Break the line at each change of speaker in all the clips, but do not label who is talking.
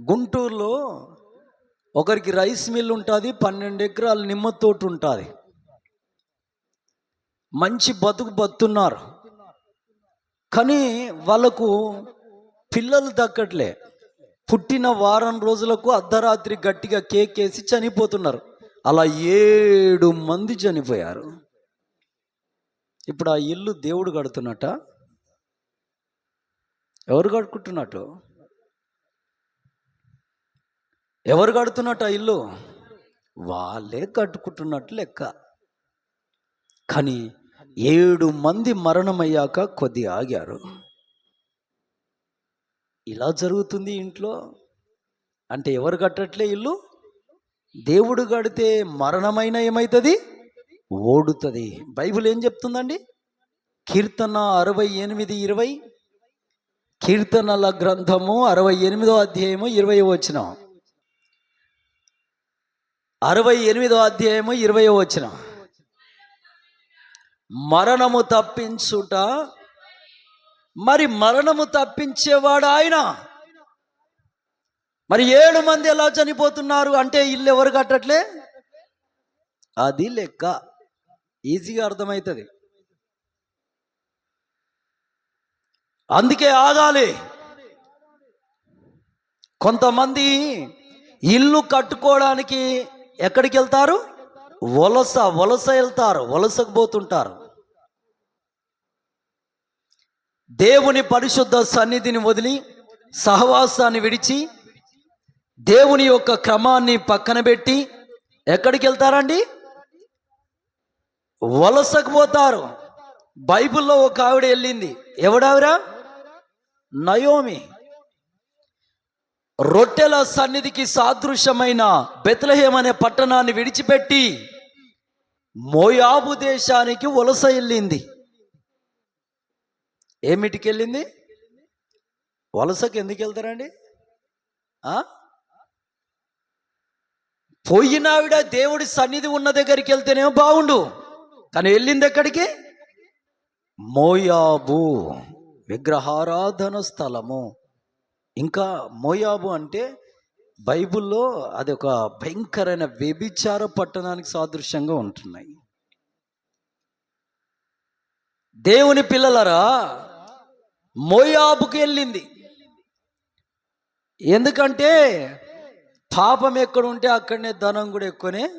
గుంటూరులో ఒకరికి rice mill ఉంటుంది పన్నెండు ఎకరాల నిమ్మ తోట ఉంటుంది. మంచి బతుకు బతున్నారు కానీ వాళ్ళకు పిల్లలు దక్కట్లే. పుట్టిన వారం రోజులకు అర్ధరాత్రి గట్టిగా కేక్ వేసి చనిపోతున్నారు. అలా ఏడు మంది చనిపోయారు. ఇప్పుడు ఆ ఇల్లు దేవుడు కడుతున్నట్ట ఎవరు కట్టుకుంటున్నట్టు ఎవరు కడుతున్నట్టు ఆ ఇల్లు? వాళ్ళే కట్టుకుంటున్నట్టు లెక్క. కానీ ఏడు మంది మరణమయ్యాక కొద్ది ఆగారు. ఇలా జరుగుతుంది ఇంట్లో? అంటే ఎవరు కట్టట్లే ఇల్లు? దేవుడు కడితే మరణమైన ఏమవుతుంది ఓడుతుంది. బైబిల్ ఏం చెప్తుందండి? కీర్తన అరవై ఎనిమిది ఇరవై కీర్తనల గ్రంథము అరవై ఎనిమిదో అధ్యాయము ఇరవై వచ్చినాం అరవై ఎనిమిదో అధ్యాయము ఇరవై వచ్చిన మరణము తప్పించుట మరి మరణము తప్పించేవాడు ఆయన. మరి ఏడు మంది ఎలా చనిపోతున్నారు అంటే ఇల్లు ఎవరు కట్టట్లే? అది లెక్క. ఈజీగా అర్థమవుతుంది. అందుకే ఆగాలి. కొంతమంది ఇల్లు కట్టుకోవడానికి ఎక్కడికి వెళ్తారు వలస వలస వెళ్తారు వలసకు పోతుంటారు. దేవుని పరిశుద్ధ సన్నిధిని వదిలి సహవాసాన్ని విడిచి దేవుని యొక్క క్రమాన్ని పక్కన పెట్టి ఎక్కడికి వెళ్తారండి వలసకు పోతారు. బైబిల్లో ఒక ఆవిడ వెళ్ళింది. ఎవడావిరా నయోమి. రొట్టెల సన్నిధికి సాదృశ్యమైన బెత్లహేమ్ అనే పట్టణాన్ని విడిచిపెట్టి మోయాబు దేశానికి వలస వెళ్ళింది. ఏమిటికి వెళ్ళింది? వలసకి ఎందుకు వెళ్తారండి? పోయినావిడ దేవుడి సన్నిధి ఉన్న దగ్గరికి వెళ్తేనేమో బాగుండు. కానీ వెళ్ళింది ఎక్కడికి? మోయాబు విగ్రహారాధన స్థలము. ఇంకా మోయాబు అంటే బైబిల్లో అది ఒక భయంకరమైన వ్యభిచార పట్టణానికి సాదృశ్యంగా ఉంటున్నాయి. దేవుని పిల్లలరా మోయాబుకి వెళ్ళింది. ఎందుకంటే పాపం ఎక్కడ ఉంటే అక్కడనే ధనం కూడా ఎక్కువనే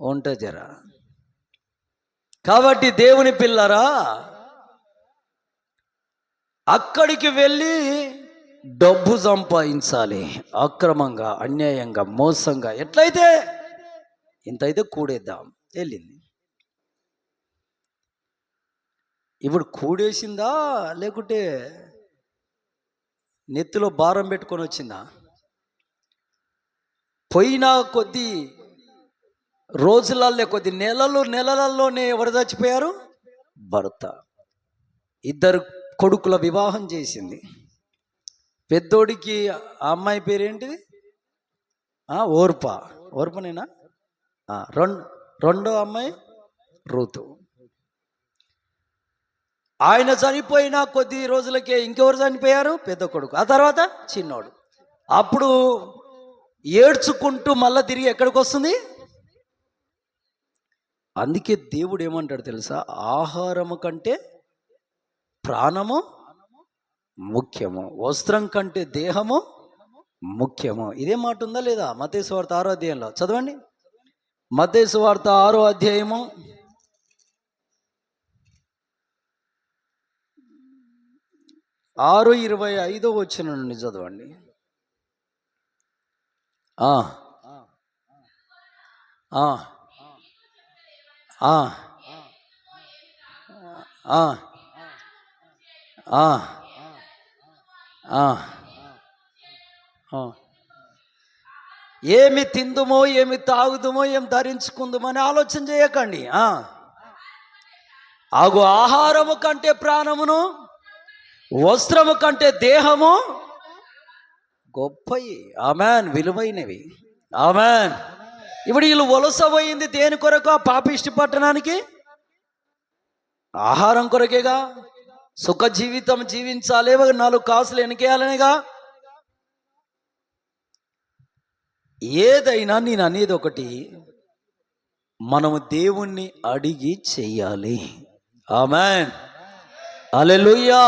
ఉంటుంది జరా. కాబట్టి దేవుని పిల్లరా అక్కడికి వెళ్ళి డబ్బు సంపాదించాలి అక్రమంగా అన్యాయంగా మోసంగా. ఎట్లయితే ఇంతైతే కూడేద్దాం. వెళ్ళింది. ఇప్పుడు కూడేసిందా? లేకుంటే నెత్తిలో భారం పెట్టుకొని వచ్చిందా? పోయిన కొద్ది రోజులల్లే కొద్ది నెలలు నెలలలోనే ఎవరు చచ్చిపోయారు? భర్త. ఇద్దరు కొడుకుల వివాహం చేసింది. పెద్దోడికి ఆ అమ్మాయి పేరేంటిది? ఓర్ప. ఓర్పనేనా రెండు రెండో అమ్మాయి రూతు. ఆయన చనిపోయిన కొద్ది రోజులకే ఇంకెవరు చనిపోయారు? పెద్ద కొడుకు. ఆ తర్వాత చిన్నోడు. అప్పుడు ఏడ్చుకుంటూ మళ్ళా తిరిగి ఎక్కడికి వస్తుంది? అందుకే దేవుడు ఏమంటాడు తెలుసా? ఆహారము కంటే ప్రాణము ముఖ్యము. వస్త్రం కంటే దేహము ముఖ్యము. ఇదే మాట ఉందా లేదా? మతేశ్వార్త ఆరో అధ్యాయంలో. చదవండి. మతేశ్వార్త ఆరో అధ్యాయము. ఆరు ఇరవై ఐదో వచ్చిన నుండి చదవండి. ఆ. ఏమి తిందుమో ఏమి తాగుదుమో ఏం ధరించుకుందుమో అని ఆలోచన చేయకండి. ఆ. ఆగు ఆహారము కంటే ప్రాణమును వస్త్రము కంటే దేహము గొప్పయి. ఆమెన్. విలువైనవి. ఆమెన్. ఇప్పుడు వీళ్ళు వలస పోయింది దేని కొరకు? ఆ పాపిష్టి పట్టణానికి ఆహారం కొరకేగా? సుఖ జీవితం జీవించాలి నాలుగు కాసులు వెనకేయాలనేగా? ఏదైనా నేను అనేది ఒకటి మనము దేవుణ్ణి అడిగి చెయ్యాలి ఆమె అలెలుయ్యా